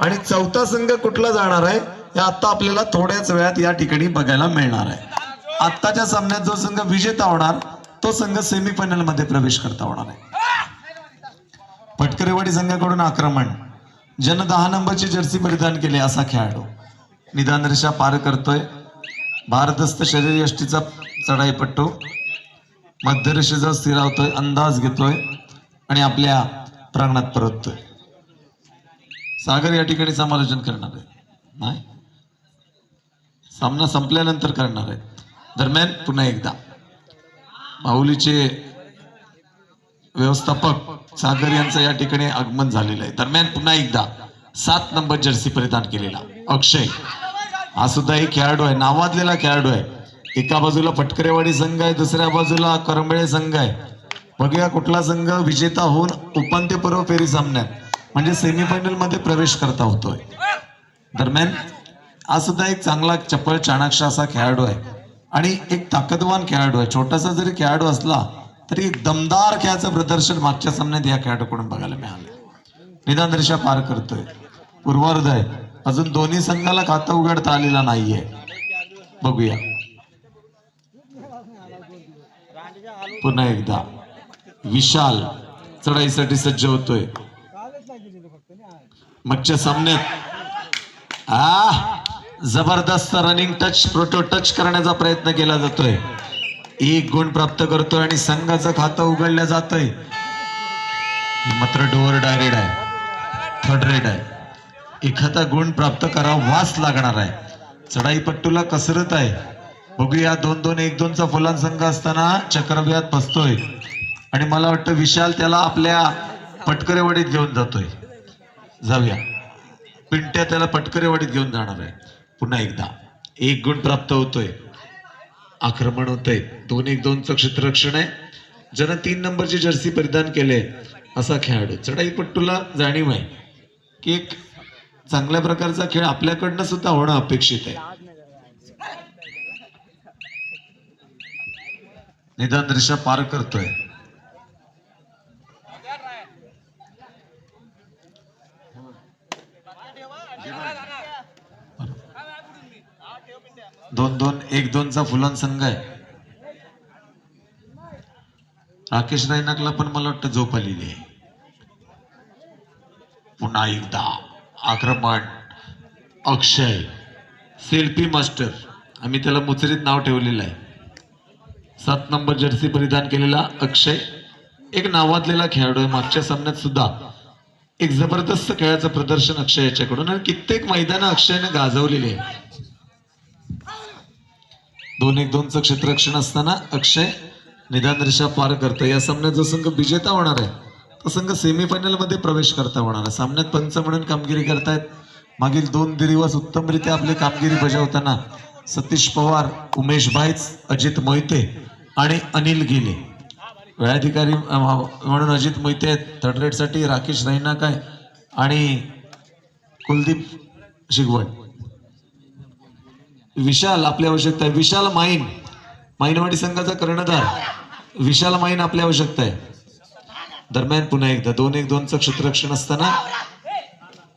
आणि चौथा संघ कुठला जाणार आहे? हे आता आपल्याला थोड्याच वेळात या ठिकाणी बघायला मिळणार आहे. आत्ताच्या सामन्यात जो संघ विजेता होणार तो संघ सेमीफायनलमध्ये प्रवेश करता होणार आहे. फटकरेवाडी संघाकडून आक्रमण. जन दहा नंबरची जर्सी परिधान केली असा खेळाडू. निदान रेषा पार करतोय. भारदस्त शरीर यष्टीचा चढाईपट्टू. मध्यरेषेचा स्थिरावतोय अंदाज घेतोय आणि आपल्या प्रांगणात परततोय. सागर या ठिकाणी समालोचन करणार आहे. नाही? सामना संपल्यानंतर करणार आहे. दरम्यान पुन्हा एकदा. माऊलीचे व्यवस्थापक सागर यांचं या ठिकाणी आगमन झालेलं आहे. दरम्यान पुन्हा एकदा सात नंबर जर्सी परिधान केलेला. अक्षय. हा सुद्धा एक खेळाडू आहे. नावाजलेला खेळाडू आहे. एका बाजूला फटकरेवाडी संघ आहे दुसऱ्या बाजूला करंबळे संघ आहे. बघूया कुठला संघ विजेता होऊन उपांत्यपूर्व फेरी सामन्यात. म्हणजे सेमीफायनलमध्ये प्रवेश करता होतोय. दरम्यान हा सुद्धा एक चांगला चपळ चाणाक्ष असा खेळाडू आहे. आणि एक ताकदवान खेळाडू आहे. छोटासा जरी खेळाडू असला तरी दमदार खेळाचं प्रदर्शन मागच्या सामन्यात या खेळाडूकडून बघायला मिळालं. निदान दर्शा पार करतोय. पूर्वार्ध आहे अजून दोन्ही संघाला खातं उघडता आलेला नाहीये. बघूया. पुन्हा एकदा. विशाल चढाईसाठी सज्ज होतोय. मागच्या सामन्यात. आ जबरदस्त रनिंग टच प्रोटो टच करण्याचा प्रयत्न केला जातोय. एक गुण प्राप्त करतोय आणि संघाचं खातं उघडलं जातोय. मात्र डोअर डायरेक्ट आहे. थर्ड रेड आहे. एखादा गुण प्राप्त करा वास लागणार आहे. चढाईपट्टूला कसरत आहे. बघूया दोन दोन एक दोनचा फुलां संघ असताना चक्रव्यात बसतोय. आणि मला वाटतं विशाल त्याला आपल्या पटकरेवाडीत घेऊन जातोय. जाऊया. पिंट्या त्याला पटकरेवाडीत घेऊन जाणार आहे. पुन्हा एकदा. एक गुण प्राप्त होतोय. आक्रमण होतंय. दोन एक दोनचं क्षेत्ररक्षण आहे. ज्यानं तीन नंबरची जर्सी परिधान केले असा खेळाडू. चढाईपट्टूला जाणीव आहे की एक चांगल्या प्रकारचा खेळ आपल्याकडनं सुद्धा होणं अपेक्षित आहे. निदान रेषा पार करतोय. दोन दोन एक दोनचा फुलान संघ आहे. राकेश रायनाकला पण मला वाटतं झोप आलेली आहे. पुन्हा एकदा आक्रमण. Akshay selfie master. आम्ही त्याला मुचरीत नाव ठेवलेलं आहे. सात नंबर जर्सी परिधान केलेला अक्षय. एक नावाजलेला खेळाडू आहे. मागच्या सामन्यात सुद्धा एक जबरदस्त खेळाचं प्रदर्शन अक्षय याच्याकडून. आणि कित्येक मैदानं अक्षयने गाजवलेली आहे. दोन एक दोनचं क्षेत्ररक्षण असताना अक्षय निदान रेषा पार करतो. या सामन्यात जो संघ विजेता होणार आहे तो संघ सेमीफायनलमध्ये प्रवेश करता होणार आहे. सामन्यात पंच म्हणून कामगिरी करतायत. मागील दोन दिवस उत्तमरित्या आपली कामगिरी बजावताना सतीश पवार उमेश भाईच अजित मोहिते आणि अनिल गिले. वेळाधिकारी म्हणून अजित मोहिते आहेत. थर्ड रेडसाठी राकेश रैना काय आणि कुलदीप शिगवण विशाल आपली आवश्यकता आहे. विशाल माईन. माईनवाडी संघाचा कर्णधार. विशाल माईन आपली आवश्यकता आहे. दरम्यान पुन्हा एकदा दोन एक दोनचं क्षेत्ररक्षण असताना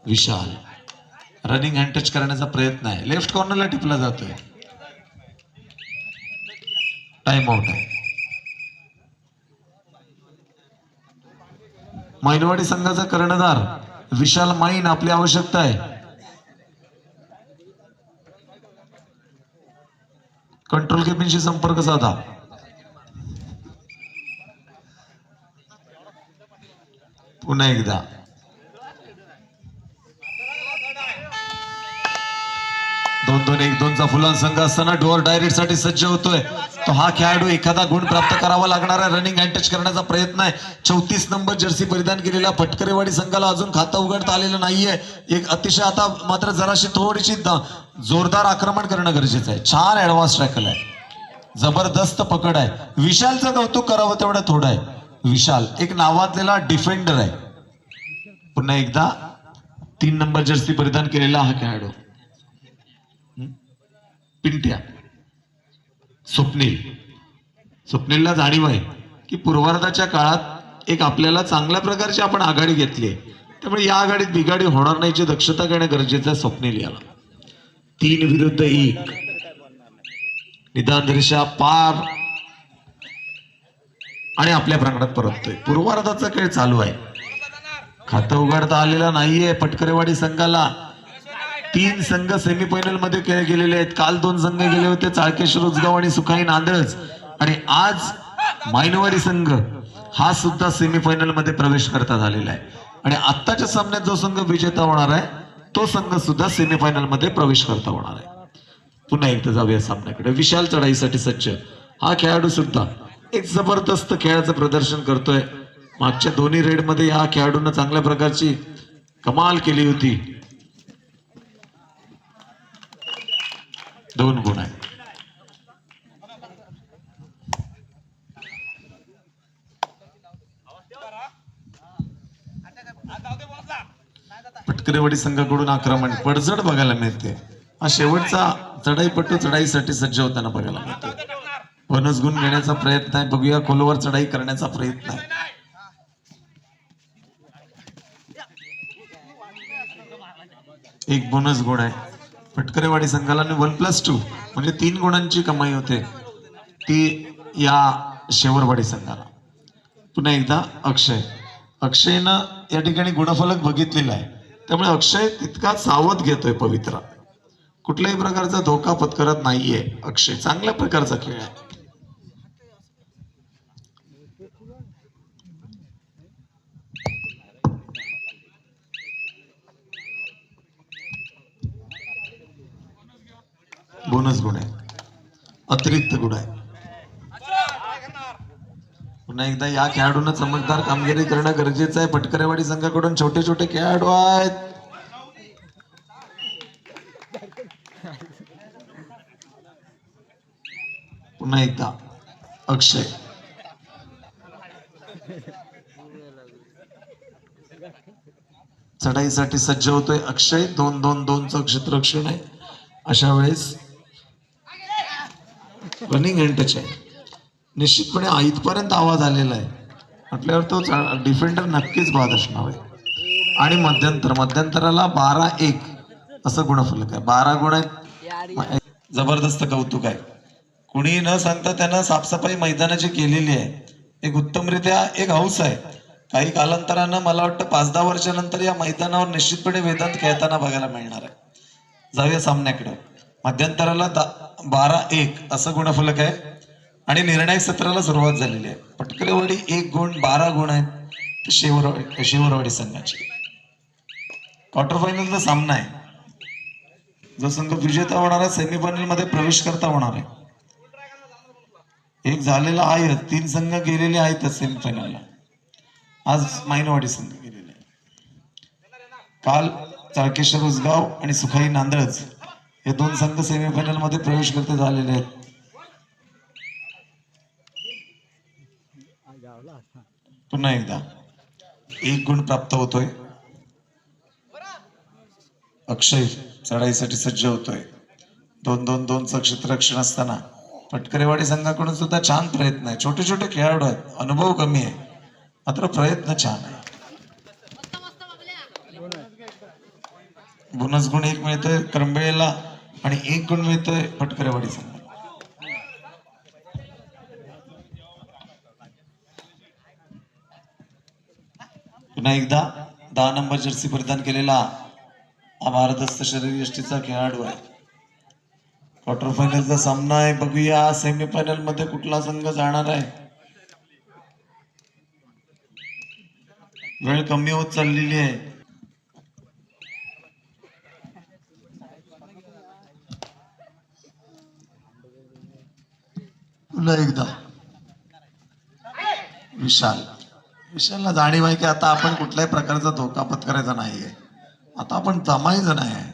विशाल रनिंग हँड टच करण्याचा प्रयत्न आहे. लेफ्ट कॉर्नरला टिपला जातोय. टाइम आउट आहे. माईनवाडी संघाचा कर्णधार विशाल माईन आपली आवश्यकता आहे. कंट्रोल केबिनशी संपर्क साधा. पुन्हा एकदा. दोन दोन एक दोनचा फुलान संघ असताना डोअर डायरेक्टसाठी सज्ज होतोय. तो हा खेळाडू एखादा गुण प्राप्त करावा लागणार आहे. रनिंग हँड टच करण्याचा प्रयत्न आहे. चौतीस नंबर जर्सी परिधान केलेल्या फटकरेवाडी संघाला अजून खातं उघडता आलेलं नाहीये. एक अतिशय आता मात्र जराशी थोडीशी जोरदार आक्रमण करणं गरजेचं आहे. छान ऍडव्हान्स ट्रॅकल आहे. जबरदस्त पकड आहे. विशालचं कौतुक करावं तेवढं थोडं आहे. विशाल एक नावाजलेला डिफेंडर आहे. पुन्हा एकदा तीन नंबर जर्सी परिधान केलेला हा खेळाडू. पिंट्या. स्वप्नील. स्वप्नीलला जाणीव आहे की पूर्वार्धाच्या काळात एक आपल्याला चांगल्या प्रकारची आपण आघाडी घेतली त्यामुळे या आघाडीत बिघाडी होणार नाहीची दक्षता घेणं गरजेचं आहे स्वप्नील याला. तीन विरुद्ध एक. निदान दृश्या पार. आणि आपल्या प्रांगणात परततोय. पूर्वार्धाचा खेळ चालू आहे. खातं उघडता आलेला नाहीये पटकरेवाडी संघाला. तीन संघ सेमीफायनलमध्ये खेळ गेलेले आहेत. काल दोन संघ गेले होते चाळकेश्वर उजगाव आणि सुखाई नांदळच आणि आज मायनवारी संघ हा सुद्धा सेमीफायनलमध्ये प्रवेश करता झालेला आहे. आणि आत्ताच्या सामन्यात जो संघ विजेता होणार आहे तो संघ सुद्धा सेमीफायनलमध्ये प्रवेश करता होणार आहे. पुन्हा एकदा जाऊया सामन्याकडे. विशाल चढाईसाठी सज्ज. हा खेळाडू सुद्धा एक जबरदस्त खेळाचं प्रदर्शन करतोय. मागच्या दोन्ही रेडमध्ये या खेळाडूंना चांगल्या प्रकारची कमाल केली होती. दोन गुण आहे फटकरेवाडी संघाकडून आक्रमण पडझड बघायला मिळते. हा शेवटचा चढाईपट्टू चढाईसाठी सज्ज होताना बघायला मिळतो बोनस गुण घेण्याचा प्रयत्न आहे. बघूया खोलवर चढाई करण्याचा प्रयत्न आहे. एक बोनस गुण आहे. फटकरेवाडी संघाला वन प्लस टू म्हणजे तीन गुणांची कमाई होते. ती या शेवरवाडी संघाला. पुन्हा एकदा अक्षय. अक्षयनं या ठिकाणी गुणफलक बघितलेला आहे. त्यामुळे अक्षय तितका सावध घेतोय पवित्रा. कुठल्याही प्रकारचा धोका पत्करत नाहीये अक्षय. चांगल्या प्रकारचा खेळ आहे. बोनस गुण आहे. अतिरिक्त गुण आहे. पुन्हा एकदा या खेळाडूंना चमकदार कामगिरी करणं गरजेचं आहे. फटकरेवाडी संघाकडून छोटे छोटे खेळाडू आहेत. पुन्हा एकदा अक्षय. चढाईसाठी सज्ज होतोय अक्षय. दोन दोन दोनचं क्षेत्ररक्षण आहे. अशा वेळेस रनिंग एंटच आहे निश्चितपणे इथपर्यंत आवाज आलेला आहे. म्हटल्यावर तो डिफेंडर नक्कीच बाद असणार आहे आणि मध्यंतर मध्यंतराला बारा एक असं गुणफलक आहे. बारा गुण आहेत. जबरदस्त कौतुक आहे. कुणी न सांगता त्यानं साफसफाई मैदानाची केलेली आहे. एक उत्तमरित्या एक हौस आहे. काही कालांतरानं मला वाटतं पाच दहा वर्षानंतर या मैदानावर निश्चितपणे वेदांत खेळताना बघायला मिळणार आहे. जाऊया सामन्याकडे. मध्यंतराला दा- बारा एक असं गुणफलक आहे. आणि निर्णायक सत्राला सुरुवात झालेली आहे. पटकरेवाडी एक गुण बारा गुण आहेत शेवरवाडी शिवरावाडी संघाचे. क्वार्टर फायनलचा सामना आहे. जो संघ विजेता होणार आहे सेमीफायनलमध्ये प्रवेश करता होणार आहे. एक झालेला आहे तीन संघ गेलेले आहेत सेमीफायनलला आज मायनवाडी संघ गेलेले आहे काल चाळकेश्वर उसगाव आणि सुखाई नांदळच हे दोन संघ सेमीफायनलमध्ये प्रवेश करते झालेले आहेत. पुन्हा एकदा. एक गुण प्राप्त होतोय. अक्षय चढाईसाठी सज्ज होतोय. दोन दोन दोनचं क्षेत्ररक्षण असताना. पटकरेवाडी संघाकडून सुद्धा छान प्रयत्न आहे. छोटे छोटे खेळाडू आहेत. अनुभव कमी आहे. मात्र प्रयत्न छान आहे. बोनस गुण एक मिळतोय करंबेळेला आणि एक गुण मिळतोय पटकरेवाडी संघ पुन्हा एकदा दहा नंबर जर्सी परिधान केलेला हा भारदस्त शरीर यष्टीचा खेळाडू आहे. क्वार्टर फायनलचा सामना आहे. बघूया सेमी फायनलमध्ये कुठला संघ जाणार आहे. वेळ कमी होत चाललेली आहे. पुन्हा एकदा. विशाल. विशालला जाणीव आहे की आता आपण कुठल्याही प्रकारचा धोका पत्करायचा नाहीये. आता आपण जमायचं नाही.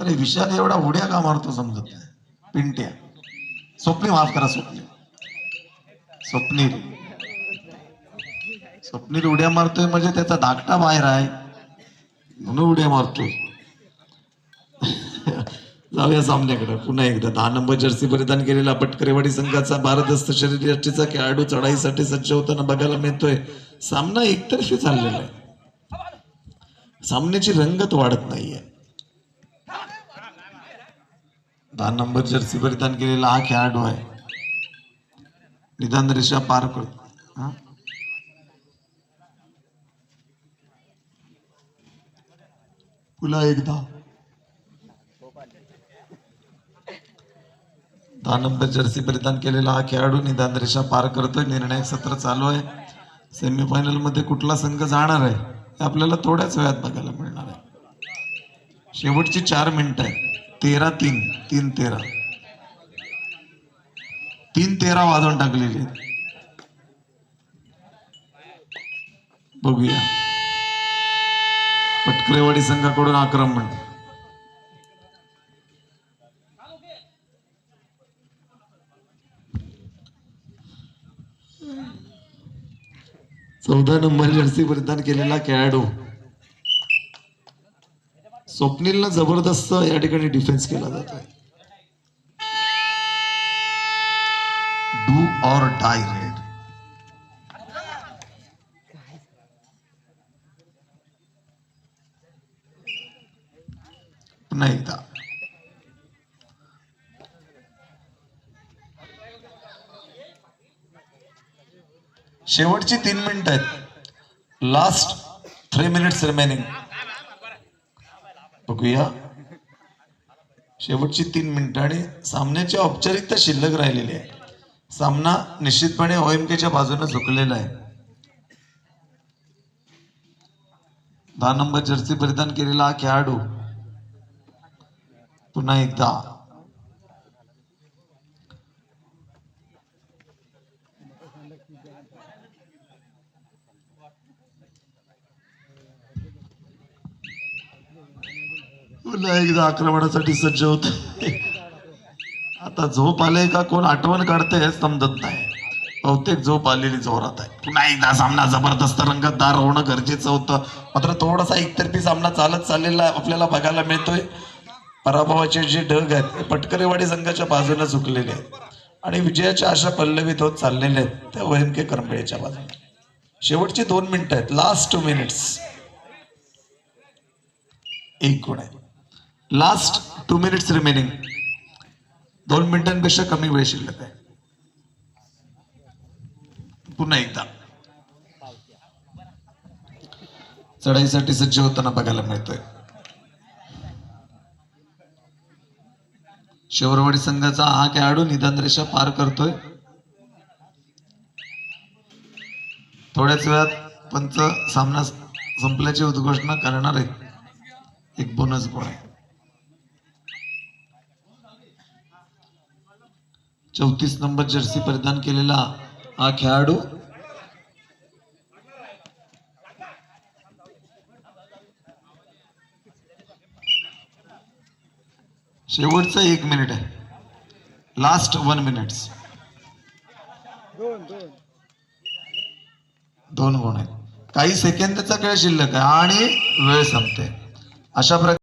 तर विशाल एवढा उड्या का मारतो समजत नाही. पिंट्या. स्वप्नी माफ करा स्वप्नी. स्वप्नील. स्वप्नील उड्या मारतोय म्हणजे त्याचा धाकटा बाहेर आहे. म्हणून उड्या मारतोय. जाऊया सामन्याकडे. पुन्हा एकदा. दहा नंबर जर्सी परिधान केलेला पटकरेवाडी संघाचा भारदस्त शरीर खेळाडू चढाईसाठी सज्ज होताना बघायला मिळतोय. सामना एकतर्फी चाललेला आहे. सामन्याची रंगत वाढत नाहीये. दहा नंबर जर्सी परिधान केलेला हा खेळाडू आहे. निदान रेषा पार करतो पुन्हा एकदा. दहा नंबर जर्सी परिधान केलेला हा खेळाडू निदान रेषा पार करतोय निर्णायक सत्र चालू आहे. सेमीफायनलमध्ये कुठला संघ जाणार आहे हे आपल्याला थोड्याच वेळात बघायला मिळणार आहे. शेवटची चार मिनिटं आहे तेरा तीन तीन तेरा. तीन तेरा वाजवून टाकलेली आहेत. बघूया. पटकरेवाडी संघाकडून आक्रमण. चौदा नंबर जर्सी परिधान केलेला खेळाडू. स्वप्नीलनं जबरदस्त या ठिकाणी डिफेन्स केला जातो डू ऑर डाय रेड पुन्हा एकदा. शेवटची तीन मिनिट आहेत. लास्ट थ्री मिनिट्स रिमेनिंग बघूया. शेवटची तीन मिनिटं आणि सामन्याची औपचारिकता शिल्लक राहिलेली आहे. सामना निश्चितपणे ओएमकेच्या बाजूने झुकलेला आहे. दहा नंबर जर्सी परिधान केलेला हा खेळाडू पुन्हा एकदा पुन्हा एकदा आक्रमणासाठी सज्ज होत. आता झोप आले का कोण आठवण काढते हे समजत नाही. बहुतेक झोप आलेली जोरात आहे. पुन्हा एकदा सामना जबरदस्त रंगतदार होणं गरजेचं होतं. मात्र थोडासा एकतर्फी सामना चालत चाललेला आपल्याला बघायला मिळतोय. पराभवाचे जे ढग आहेत ते पटकरेवाडी संघाच्या बाजूला झुकलेले आहेत. आणि विजयाच्या आशा पल्लवित होत चाललेल्या आहेत त्या वैमके करंबेच्या बाजूला शेवटची दोन मिनिटं आहेत लास्ट टू मिनिट्स एक गुण आहे. लास्ट टू मिनिट्स रिमेनिंग दोन मिनिटांपेक्षा कमी वेळ शिल्लक आहे. पुन्हा एकदा. चढाईसाठी सज्ज होताना बघायला मिळतोय. शेवरवाडी संघाचा हा खेळाडू निदान रेषा पार करतोय. थोड्याच वेळात पंच सामना संपल्याची उद्घोषणा करणार आहेत एक बोनस गोळ आहे चौतीस नंबर जर्सी परिधान केलेला हा खेळाडू शेवटचं एक मिनिट आहे. लास्ट वन मिनिट्स दोन गुण आहेत. काही सेकंदचा खेळ शिल्लक आहे आणि वेळ संपते. अशा प्रकारे